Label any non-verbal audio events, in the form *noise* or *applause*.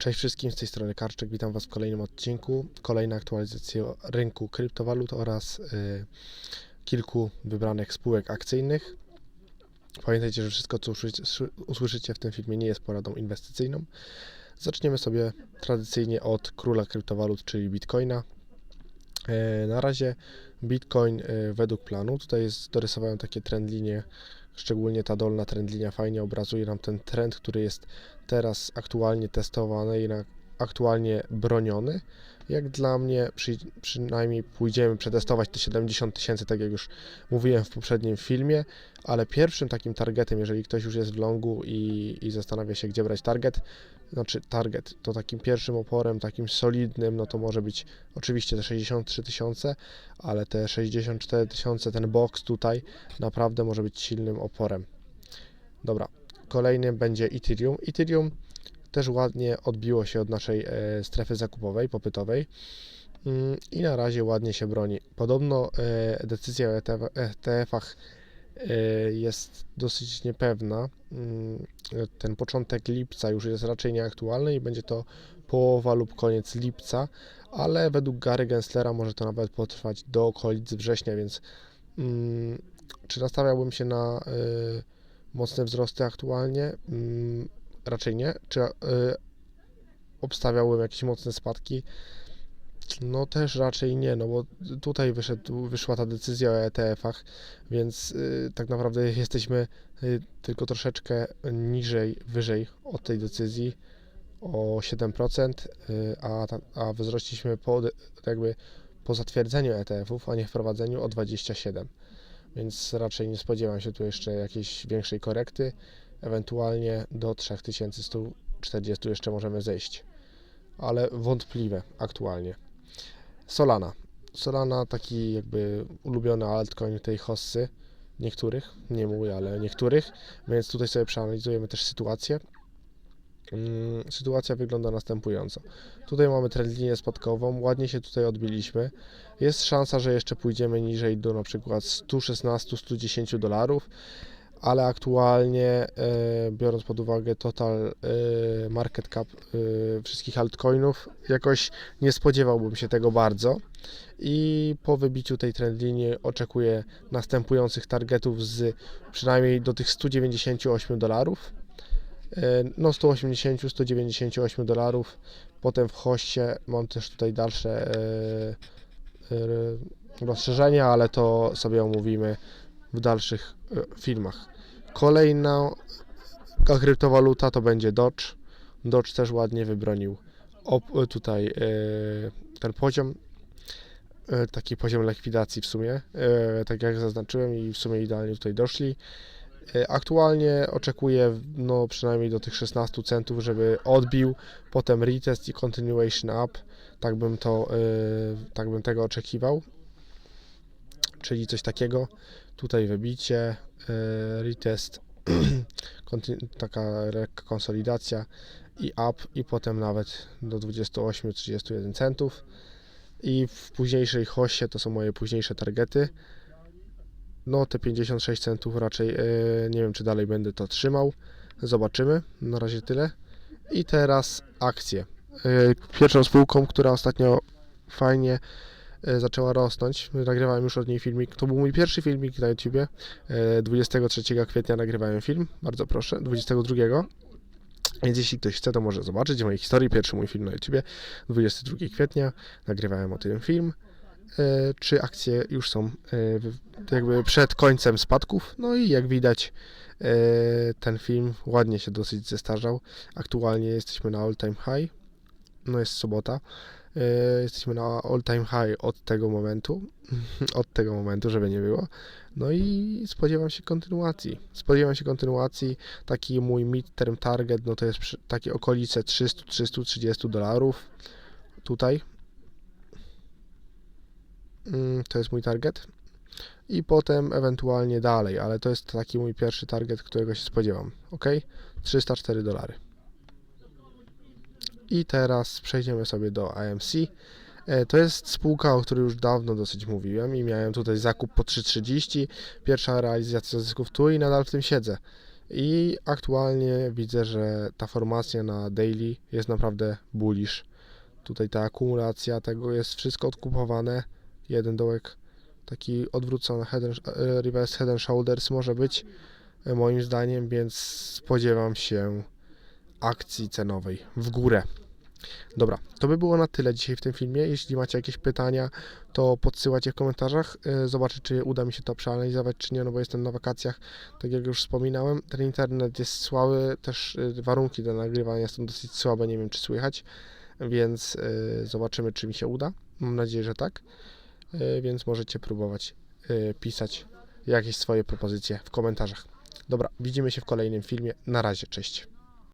Cześć wszystkim, z tej strony Karczek, witam Was w kolejnym odcinku. Kolejna aktualizacja rynku kryptowalut oraz y, kilku wybranych spółek akcyjnych. Pamiętajcie, że wszystko co usłyszy- szy- usłyszycie w tym filmie nie jest poradą inwestycyjną. Zaczniemy sobie tradycyjnie od króla kryptowalut, czyli Bitcoina. E, Na razie Bitcoin e, według planu, tutaj jest, dorysowałem takie trend linie, szczególnie ta dolna trend linia fajnie obrazuje nam ten trend, który jest teraz aktualnie testowany i na, aktualnie broniony. Jak dla mnie przy, przynajmniej pójdziemy przetestować te 70 tysięcy, tak jak już mówiłem w poprzednim filmie, ale pierwszym takim targetem, jeżeli ktoś już jest w longu i, i zastanawia się, gdzie brać target, znaczy target, to takim pierwszym oporem, takim solidnym, no to może być oczywiście te 63 tysiące, ale te 64 tysiące, ten box tutaj naprawdę może być silnym oporem. Dobra, kolejnym będzie Ethereum. Ethereum też ładnie odbiło się od naszej e, strefy zakupowej, popytowej mm, i na razie ładnie się broni. Podobno e, decyzja o ETF ETF-ach e, jest dosyć niepewna. Mm, Ten początek lipca już jest raczej nieaktualny i będzie to połowa lub koniec lipca, ale według Gary Genslera może to nawet potrwać do okolic września, więc mm, czy nastawiałbym się na mocne wzrosty aktualnie? Raczej nie. Czy y, obstawiałbym jakieś mocne spadki? No też raczej nie, no bo tutaj wyszedł, wyszła ta decyzja o ETF-ach, więc y, tak naprawdę jesteśmy y, tylko troszeczkę niżej, wyżej od tej decyzji o 7%, y, a, a wzrośliśmy po, jakby po zatwierdzeniu ETF-ów, a nie wprowadzeniu o 27%. Więc raczej nie spodziewam się tu jeszcze jakiejś większej korekty. Ewentualnie do 3140 jeszcze możemy zejść, ale wątpliwe aktualnie. Solana. Solana taki jakby ulubiony altcoin tej hossy, niektórych, nie mój, ale niektórych, więc tutaj sobie przeanalizujemy też sytuację. Mm, Sytuacja wygląda następująco. Tutaj mamy trend linię spadkową, ładnie się tutaj odbiliśmy. Jest szansa, że jeszcze pójdziemy niżej do na przykład 116-110 dolarów, ale aktualnie e, biorąc pod uwagę total e, market cap e, wszystkich altcoinów, jakoś nie spodziewałbym się tego bardzo. I po wybiciu tej trend linii oczekuję następujących targetów z przynajmniej do tych 198 dolarów. No 180-198 dolarów. Potem w hoście mam też tutaj dalsze rozszerzenia, ale to sobie omówimy w dalszych e, filmach. Kolejna kryptowaluta to będzie Dodge. Dodge też ładnie wybronił op- tutaj e, ten poziom. e, Taki poziom likwidacji w sumie, e, tak jak zaznaczyłem i w sumie idealnie tutaj doszli. E, Aktualnie oczekuję no, przynajmniej do tych 16 centów, żeby odbił, potem retest i continuation up. Tak bym to, e, tak bym tego oczekiwał. Czyli coś takiego. Tutaj wybicie, e, retest, *clears throat* taka konsolidacja i up i potem nawet do 28-31 centów. I w późniejszej hoście to są moje późniejsze targety. No te 56 centów raczej e, nie wiem czy dalej będę to trzymał. Zobaczymy. Na razie tyle. I teraz akcje. E, Pierwszą spółką, która ostatnio fajnie zaczęła rosnąć. Nagrywałem już od niej filmik. To był mój pierwszy filmik na YouTubie. E, 23 kwietnia nagrywałem film. Bardzo proszę. 22. Więc jeśli ktoś chce, to może zobaczyć w mojej historii. Pierwszy mój film na YouTubie. 22 kwietnia. Nagrywałem o tym film. E, Czy akcje już są e, jakby przed końcem spadków? No i jak widać, e, ten film ładnie się dosyć zestarzał. Aktualnie jesteśmy na all time high. No jest sobota. E, Jesteśmy na all time high od tego momentu. *laughs* Od tego momentu, żeby nie było. No i spodziewam się kontynuacji. Spodziewam się kontynuacji. Taki mój mid-term target, no to jest takie okolice 300-330 dolarów. Tutaj. Mm, To jest mój target. I potem ewentualnie dalej, ale to jest taki mój pierwszy target, którego się spodziewam. Ok? 304 dolary. I teraz przejdziemy sobie do AMC. E, To jest spółka, o której już dawno dosyć mówiłem i miałem tutaj zakup po 3,30. Pierwsza realizacja zysków tu i nadal w tym siedzę. I aktualnie widzę, że ta formacja na daily jest naprawdę bullish. Tutaj ta akumulacja tego jest wszystko odkupowane. Jeden dołek taki odwrócony head and, e, reverse head and shoulders może być e, moim zdaniem, więc spodziewam się akcji cenowej w górę. Dobra, to by było na tyle dzisiaj w tym filmie. Jeśli macie jakieś pytania, to podsyłajcie w komentarzach. E, Zobaczę, czy uda mi się to przeanalizować, czy nie, no bo jestem na wakacjach. Tak jak już wspominałem, ten internet jest słaby, też e, warunki do nagrywania są dosyć słabe, nie wiem, czy słychać, więc e, zobaczymy, czy mi się uda. Mam nadzieję, że tak. Więc możecie próbować pisać jakieś swoje propozycje w komentarzach. Dobra, widzimy się w kolejnym filmie. Na razie, cześć.